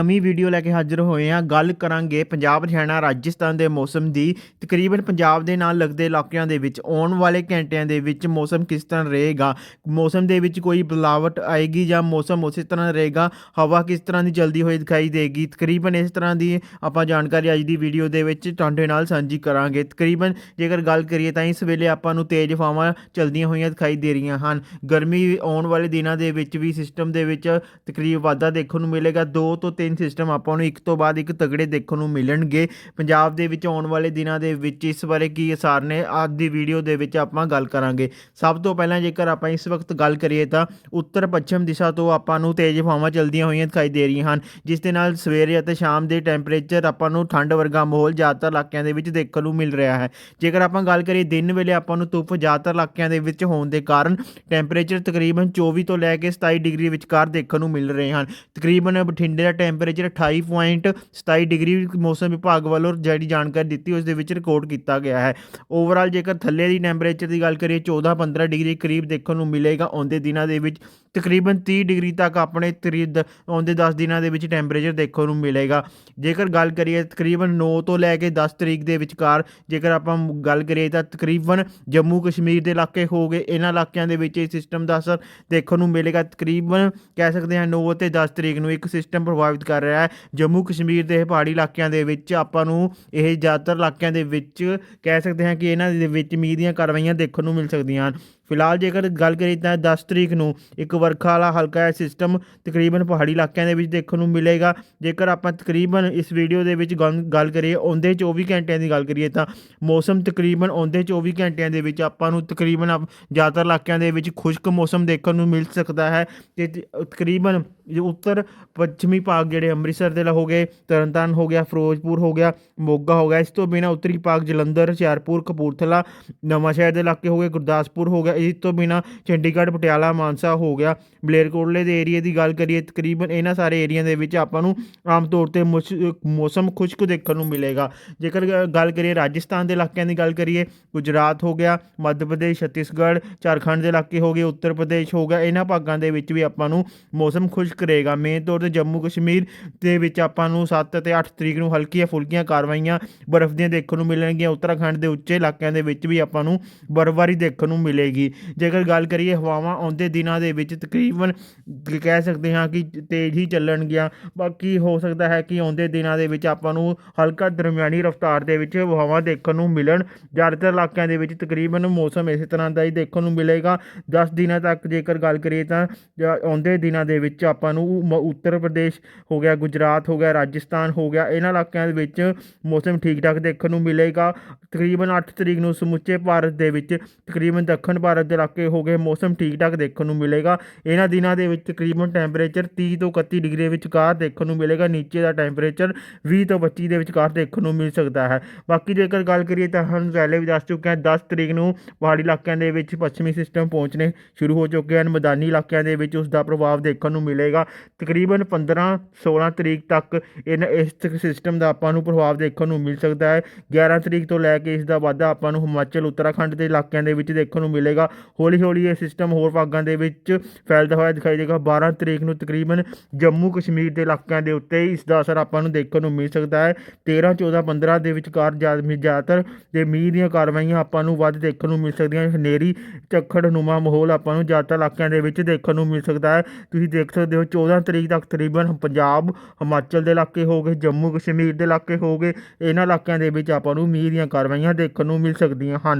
ਨਵੀਂ ਵੀਡੀਓ ਲੈ ਕੇ ਹਾਜ਼ਰ ਹੋਏ ਹਾਂ। ਗੱਲ ਕਰਾਂਗੇ ਪੰਜਾਬ, ਹਰਿਆਣਾ, ਰਾਜਸਥਾਨ ਦੇ ਮੌਸਮ ਦੀ। ਤਕਰੀਬਨ ਪੰਜਾਬ ਦੇ ਨਾਲ ਲੱਗਦੇ ਇਲਾਕਿਆਂ ਦੇ ਵਿੱਚ ਆਉਣ ਵਾਲੇ ਘੰਟਿਆਂ ਦੇ ਵਿੱਚ ਮੌਸਮ ਕਿਸ ਤਰ੍ਹਾਂ ਰਹੇਗਾ? ਮੌਸਮ ਦੇ ਵਿੱਚ ਕੋਈ ਬਦਲਾਵਟ ਆਏਗੀ ਜਾਂ ਮੌਸਮ ਉਸੇ ਤਰ੍ਹਾਂ ਰਹੇਗਾ? ਹਵਾ ਕਿਸ ਤਰ੍ਹਾਂ ਦੀ ਚਲਦੀ ਹੋਈ ਦਿਖਾਈ ਦੇਗੀ? ਤਕਰੀਬਨ ਇਸ ਤਰ੍ਹਾਂ ਦੀ ਆਪਾਂ ਜਾਣਕਾਰੀ ਅੱਜ ਦੀ ਵੀਡੀਓ ਦੇ ਵਿੱਚ ਤੁਹਾਡੇ ਨਾਲ ਸਾਂਝੀ ਕਰਾਂਗੇ। ਤਕਰੀਬਨ ਜੇਕਰ ਗੱਲ ਕਰੀਏ ਤਾਂ ਇਸ ਵੇਲੇ ਆਪਾਂ ਨੂੰ ਤੇਜ਼ ਹਵਾਵਾਂ ਚਲਦੀਆਂ ਹੋਈਆਂ ਦਿਖਾਈ ਦੇ ਰਹੀਆਂ ਹਨ। ਗਰਮੀ ਆਉਣ ਵਾਲੇ ਦਿਨਾਂ ਦੇ ਵਿੱਚ ਵੀ ਸਿਸਟਮ ਦੇ ਵਿੱਚ ਤਕਰੀਬ ਵਾਧਾ ਦੇਖਣ ਨੂੰ ਮਿਲੇਗਾ। ਦੋ ਤੋਂ ਤਿੰਨ ਸਿਸਟਮ ਆਪਾਂ ਨੂੰ ਇੱਕ ਤੋਂ ਬਾਅਦ ਇੱਕ ਤਗੜੇ ਦੇਖਣ ਨੂੰ ਮਿਲਣਗੇ। ਪੰਜਾਬ ਦੇ ਵਿੱਚ ਆਉਣ ਵਾਲੇ ਦਿਨਾਂ ਦੇ ਵਿੱਚ ਇਸ ਬਾਰੇ ਕੀ ਅਸਰ ਨੇ, ਅੱਜ ਦੀ ਵੀਡੀਓ ਦੇ ਵਿੱਚ ਆਪਾਂ ਗੱਲ ਕਰਾਂਗੇ। ਸਭ ਤੋਂ ਪਹਿਲਾਂ ਜੇਕਰ ਆਪਾਂ ਇਸ ਵਕਤ ਗੱਲ ਕਰੀਏ ਤਾਂ ਉੱਤਰ ਪੱਛਮ ਦਿਸ਼ਾ ਤੋਂ ਆਪਾਂ ਨੂੰ ਤੇਜ਼ ਹਵਾਵਾਂ ਚੱਲਦੀਆਂ ਹੋਈਆਂ ਦਿਖਾਈ ਦੇ ਰਹੀਆਂ ਹਨ, ਜਿਸ ਦੇ ਨਾਲ ਸਵੇਰੇ ਅਤੇ ਸ਼ਾਮ ਦੇ ਟੈਂਪਰੇਚਰ ਆਪਾਂ ਨੂੰ ਠੰਡ ਵਰਗਾ ਮਾਹੌਲ ਜ਼ਿਆਦਾਤਰ ਇਲਾਕਿਆਂ ਦੇ ਵਿੱਚ ਦੇਖਣ ਨੂੰ ਮਿਲ ਰਿਹਾ ਹੈ। ਜੇਕਰ ਆਪਾਂ ਗੱਲ ਕਰੀਏ ਦਿਨ ਵੇਲੇ ਆਪਾਂ ਨੂੰ ਧੁੱਪ ਜ਼ਿਆਦਾਤਰ ਇਲਾਕਿਆਂ ਦੇ ਵਿੱਚ ਹੋਣ ਦੇ ਕਾਰਨ ਟੈਂਪਰੇਚਰ ਤਕਰੀਬਨ 24 ਤੋਂ ਲੈ ਕੇ 27 ਡਿਗਰੀ ਵਿਚਕਾਰ ਦੇਖਣ ਨੂੰ ਮਿਲ ਰਹੇ ਹਨ। ਤਕਰੀਬਨ ਬਠਿੰਡੇ ਦਾ ਟੈਂਪ ਟੈਂਪਰੇਚਰ 28.27 ਡਿਗਰੀ ਮੌਸਮ ਵਿਭਾਗ ਵੱਲੋਂ ਜਿਹੜੀ ਜਾਣਕਾਰੀ ਦਿੱਤੀ, ਉਸ ਦੇ ਵਿੱਚ ਰਿਕਾਰਡ ਕੀਤਾ ਗਿਆ ਹੈ। ਓਵਰਆਲ ਜੇਕਰ ਥੱਲੇ ਦੀ ਟੈਂਪਰੇਚਰ ਦੀ ਗੱਲ ਕਰੀਏ 14-15 ਡਿਗਰੀ ਕਰੀਬ ਦੇਖਣ ਨੂੰ ਮਿਲੇਗਾ। ਆਉਂਦੇ ਦਿਨਾਂ ਦੇ ਵਿੱਚ ਤਕਰੀਬਨ 30 ਡਿਗਰੀ ਤੱਕ ਆਪਣੇ ਤਰੀਦ ਆਉਂਦੇ 10 ਦਿਨਾਂ ਦੇ ਵਿੱਚ ਟੈਂਪਰੇਚਰ ਦੇਖਣ ਨੂੰ ਮਿਲੇਗਾ। ਜੇਕਰ ਗੱਲ ਕਰੀਏ ਤਕਰੀਬਨ 9 ਤੋਂ ਲੈ ਕੇ 10 ਤਰੀਕ ਦੇ ਵਿਚਕਾਰ, ਜੇਕਰ ਆਪਾਂ ਗੱਲ ਕਰੀਏ ਤਾਂ ਤਕਰੀਬਨ ਜੰਮੂ ਕਸ਼ਮੀਰ ਦੇ ਇਲਾਕੇ ਹੋ ਗਏ। ਇਹਨਾਂ ਇਲਾਕਿਆਂ ਦੇ ਵਿੱਚ ਇਹ ਸਿਸਟਮ ਦਾ ਅਸਰ ਦੇਖਣ ਨੂੰ ਮਿਲੇਗਾ। ਤਕਰੀਬਨ ਕਹਿ ਸਕਦੇ ਹਾਂ 9 ਤੇ 10 ਤਰੀਕ ਨੂੰ ਇੱਕ ਸਿਸਟਮ ਪ੍ਰਭਾਵਿਤ ਕਰ ਰਿਹਾ ਹੈ। ਜੰਮੂ ਕਸ਼ਮੀਰ ਦੇ ਪਹਾੜੀ ਇਲਾਕਿਆਂ ਦੇ ਵਿੱਚ ਆਪਾਂ ਨੂੰ ਇਹ ਜ਼ਿਆਦਾਤਰ ਇਲਾਕਿਆਂ ਦੇ ਵਿੱਚ ਕਹਿ ਸਕਦੇ ਹਾਂ ਕਿ ਇਹਨਾਂ ਦੇ ਵਿੱਚ ਮੀਂਹ ਦੀਆਂ ਕਾਰਵਾਈਆਂ ਦੇਖਣ ਨੂੰ ਮਿਲ ਸਕਦੀਆਂ ਹਨ। ਫਿਲਹਾਲ ਜੇਕਰ ਗੱਲ ਕਰੀਏ ਤਾਂ 10 ਤਰੀਕ ਨੂੰ ਇੱਕ ਵਰਖਾ ਵਾਲਾ ਹਲਕਾ ਜਿਹਾ ਸਿਸਟਮ ਤਕਰੀਬਨ ਪਹਾੜੀ ਇਲਾਕਿਆਂ ਦੇ ਵਿੱਚ ਦੇਖਣ ਨੂੰ ਮਿਲੇਗਾ। ਜੇਕਰ ਆਪਾਂ ਤਕਰੀਬਨ ਇਸ ਵੀਡੀਓ ਦੇ ਵਿੱਚ ਗੱਲ ਗੱਲ ਕਰੀਏ ਆਉਂਦੇ 24 ਘੰਟਿਆਂ ਦੀ ਗੱਲ ਕਰੀਏ ਤਾਂ ਮੌਸਮ ਤਕਰੀਬਨ ਆਉਂਦੇ 24 ਘੰਟਿਆਂ ਦੇ ਵਿੱਚ ਆਪਾਂ ਨੂੰ ਤਕਰੀਬਨ ਆਪ- ਜ਼ਿਆਦਾਤਰ ਇਲਾਕਿਆਂ ਦੇ ਵਿੱਚ ਖੁਸ਼ਕ ਮੌਸਮ ਦੇਖਣ ਨੂੰ ਮਿਲ ਸਕਦਾ ਹੈ। ਤੇ ਤਕਰੀਬਨ ਉੱਤਰ ਪੱਛਮੀ ਭਾਗ ਜਿਹੜੇ ਅੰਮ੍ਰਿਤਸਰ ਦੇ ਲ- ਹੋ ਗਏ, ਤਰਨਤਾਰਨ ਹੋ ਗਿਆ, ਫਿਰੋਜ਼ਪੁਰ ਹੋ ਗਿਆ, ਮੋਗਾ ਹੋ ਗਿਆ, ਇਸ ਤੋਂ ਬਿਨਾ ਉੱਤਰੀ ਭਾਗ ਜਲੰਧਰ, ਹੁਸ਼ਿਆਰਪੁਰ, ਕਪੂਰਥਲਾ, ਨਵਾਂਸ਼ਹਿਰ ਦੇ ਇਲਾਕੇ ਹੋ ਗਏ, ਗੁਰਦਾਸਪੁਰ ਹੋ ਗਿਆ ਇਸ ਤੋਂ ਬਿਨਾ ਚੰਡੀਗੜ੍ਹ, ਪਟਿਆਲਾ, ਮਾਨਸਾ ਹੋ ਗਿਆ। ਬਲੇਰਕੋਟਲੇ ਦੇ ਏਰੀਆ ਦੀ ਗੱਲ ਕਰੀਏ, ਤਕਰੀਬਨ ਇਹਨਾਂ ਸਾਰੇ ਏਰੀਆ ਦੇ ਵਿੱਚ ਆਪਾਂ ਨੂੰ ਆਮ ਤੌਰ ਤੇ ਮੁਸ਼- ਮੌਸਮ ਖੁਸ਼ਕ ਦੇਖਣ ਨੂੰ ਮਿਲੇਗਾ। ਜੇਕਰ ਗ- ਗੱਲ ਕਰੀਏ ਰਾਜਸਥਾਨ ਦੇ ਇਲਾਕਿਆਂ ਦੀ ਗੱਲ ਕਰੀਏ, ਗੁਜਰਾਤ ਹੋ ਗਿਆ, ਮੱਧ ਪ੍ਰਦੇਸ਼, ਛੱਤੀਸਗੜ੍ਹ, ਝਾਰਖੰਡ ਦੇ ਇਲਾਕੇ ਹੋ ਗਏ, ਉੱਤਰ ਪ੍ਰਦੇਸ਼ ਹੋ ਗਿਆ, ਇਹਨਾਂ ਭਾਗਾਂ ਦੇ ਵਿੱਚ ਵੀ ਆਪਾਂ ਨੂੰ ਮੌਸਮ ਖੁਸ਼ਕ ਰਹੇਗਾ। ਮੇਨ ਤੌਰ ਤੇ ਜੰਮੂ ਕਸ਼ਮੀਰ ਦੇ ਵਿੱਚ ਆਪਾਂ ਨੂੰ 7 ਅਤੇ 8 ਤਰੀਕ ਨੂੰ ਹਲਕੀਆਂ ਫੁਲਕੀਆਂ ਕਾਰਵਾਈਆਂ ਬਰਫ਼ ਦੀਆਂ ਦੇਖਣ ਨੂੰ ਮਿਲਣਗੀਆਂ। ਉੱਤਰਾਖੰਡ ਦੇ ਉੱਚੇ ਇਲਾਕਿਆਂ ਦੇ ਵਿੱਚ ਵੀ ਆਪਾਂ ਨੂੰ ਬਰਫ਼ਬਾਰੀ ਦੇਖਣ ਨੂੰ ਮਿਲੇਗੀ। ਜੇਕਰ ਗੱਲ ਕਰੀਏ ਹਵਾਵਾਂ ਆਉਂਦੇ ਦਿਨਾਂ ਦੇ ਵਿੱਚ ਤਕਰੀਬਨ ਕਹਿ ਸਕਦੇ ਹਾਂ ਕਿ ਤੇਜ਼ ਹੀ ਚੱਲਣਗੀਆਂ। ਬਾਕੀ ਹੋ ਸਕਦਾ ਹੈ ਕਿ ਆਉਂਦੇ ਦਿਨਾਂ ਦੇ ਵਿੱਚ ਆਪਾਂ ਨੂੰ ਹਲਕਾ ਦਰਮਿਆਨੀ ਰਫ਼ਤਾਰ ਦੇ ਵਿੱਚ ਹਵਾਵਾਂ ਦੇਖਣ ਨੂੰ ਮਿਲਣ। ਜ਼ਿਆਦਾਤਰ ਇਲਾਕਿਆਂ ਦੇ ਵਿੱਚ ਤਕਰੀਬਨ ਮੌਸਮ ਇਸੇ ਤਰ੍ਹਾਂ ਦਾ ਹੀ ਦੇਖਣ ਨੂੰ ਮਿਲੇਗਾ। 10 ਦਿਨਾਂ ਤੱਕ ਜੇਕਰ ਗੱਲ ਕਰੀਏ ਤਾਂ ਆਉਂਦੇ ਦਿਨਾਂ ਦੇ ਵਿੱਚ ਆਪਾਂ ਨੂੰ ਮ- ਉੱਤਰ ਪ੍ਰਦੇਸ਼ ਹੋ ਗਿਆ, ਗੁਜਰਾਤ ਹੋ ਗਿਆ, ਰਾਜਸਥਾਨ ਹੋ ਗਿਆ, ਇਹਨਾਂ ਇਲਾਕਿਆਂ ਦੇ ਵਿੱਚ ਮੌਸਮ ਠੀਕ ਠਾਕ ਦੇਖਣ ਨੂੰ ਮਿਲੇਗਾ। ਤਕਰੀਬਨ 8 ਤਰੀਕ ਨੂੰ ਸਮੁੱਚੇ ਭਾਰਤ ਦੇ ਵਿੱਚ ਤਕਰੀਬਨ ਦੱਖਣ ਭਾਰਤ ਦੇ ਇਲਾਕੇ ਹੋ ਗਏ, ਮੌਸਮ ਠੀਕ ਠਾਕ ਦੇਖਣ ਨੂੰ ਮਿਲੇਗਾ। ਇਹਨਾਂ ਦਿਨਾਂ ਦੇ ਵਿੱਚ ਤਕਰੀਬਨ ਟੈਂਪਰੇਚਰ 30 ਤੋਂ 31 ਡਿਗਰੀ ਦੇ ਵਿਚਕਾਰ ਦੇਖਣ ਨੂੰ ਮਿਲੇਗਾ। ਨੀਚੇ ਦਾ ਟੈਂਪਰੇਚਰ 20 ਤੋਂ 25 ਦੇ ਵਿਚਕਾਰ ਦੇਖਣ ਨੂੰ ਮਿਲ ਸਕਦਾ ਹੈ। ਬਾਕੀ ਜੇਕਰ ਗੱਲ ਕਰੀਏ ਤਾਂ ਹਨ ਪਹਿਲੇ ਵੀ ਦੱਸ ਚੁੱਕੇ ਹਾਂ 10 ਤਰੀਕ ਨੂੰ ਪਹਾੜੀ ਇਲਾਕਿਆਂ ਦੇ ਵਿੱਚ ਪੱਛਮੀ ਸਿਸਟਮ ਪਹੁੰਚਣੇ ਸ਼ੁਰੂ ਹੋ ਚੁੱਕੇ ਹਨ। ਮੈਦਾਨੀ ਇਲਾਕਿਆਂ ਦੇ ਵਿੱਚ ਉਸ ਦਾ ਪ੍ਰਭਾਵ ਦੇਖਣ ਨੂੰ ਮਿਲੇਗਾ। ਤਕਰੀਬਨ 15 16 ਤਰੀਕ ਤੱਕ ਇਹਨਾਂ ਇਸ ਸਿਸਟਮ ਦਾ ਆਪਾਂ ਨੂੰ ਪ੍ਰਭਾਵ ਦੇਖਣ ਨੂੰ ਮਿਲ ਸਕਦਾ ਹੈ। 11 ਤਰੀਕ ਤੋਂ ਲੈ ਕੇ ਇਸ ਦਾ ਵਾਧਾ ਆਪਾਂ ਨੂੰ ਹਿਮਾਚਲ, ਉੱਤਰਾਖੰਡ ਦੇ ਇਲਾਕਿਆਂ ਦੇ ਵਿੱਚ ਦੇਖਣ ਨੂੰ ਮਿਲੇਗਾ। ਹੌਲੀ ਹੌਲੀ ਇਹ ਸਿਸਟਮ ਹੋਰ ਭਾਗਾਂ ਦੇ ਵਿੱਚ ਫੈਲਦਾ ਹੋਇਆ ਦਿਖਾਈ ਦੇਗਾ। 12 ਤਰੀਕ ਨੂੰ ਤਕਰੀਬਨ ਜੰਮੂ ਕਸ਼ਮੀਰ ਦੇ ਇਲਾਕਿਆਂ ਦੇ ਉੱਤੇ ਇਸ ਦਾ ਅਸਰ ਆਪਾਂ ਨੂੰ ਦੇਖਣ ਨੂੰ ਮਿਲ ਸਕਦਾ ਹੈ। 13 14 15 ਦੇ ਵਿਚਕਾਰ ਜ਼ਿਆਦਾ- ਜ਼ਿਆਦਾਤਰ ਦੇ ਮੀਂਹ ਦੀਆਂ ਕਾਰਵਾਈਆਂ ਆਪਾਂ ਨੂੰ ਵੱਧ ਦੇਖਣ ਨੂੰ ਮਿਲ ਸਕਦੀਆਂ ਹਨੇਰੀ ਝੱਖੜ ਨੁਮਾ ਮਾਹੌਲ ਆਪਾਂ ਨੂੰ ਜ਼ਿਆਦਾਤਰ ਇਲਾਕਿਆਂ ਦੇ ਵਿੱਚ ਦੇਖਣ ਨੂੰ ਮਿਲ ਸਕਦਾ ਹੈ। ਤੁਸੀਂ ਦੇਖ ਸਕਦੇ ਹੋ 14 ਤਰੀਕ ਤੱਕ ਤਕਰੀਬਨ ਪੰਜਾਬ, ਹਿਮਾਚਲ ਦੇ ਇਲਾਕੇ ਹੋ ਗਏ, ਜੰਮੂ ਕਸ਼ਮੀਰ ਦੇ ਇਲਾਕੇ ਹੋ ਗਏ। ਇਹਨਾਂ ਇਲਾਕਿਆਂ ਦੇ ਵਿੱਚ ਆਪਾਂ ਨੂੰ ਮੀਂਹ ਦੀਆਂ ਕਾਰਵਾਈਆਂ ਦੇਖਣ ਨੂੰ ਮਿਲ ਸਕਦੀਆਂ ਹਨ।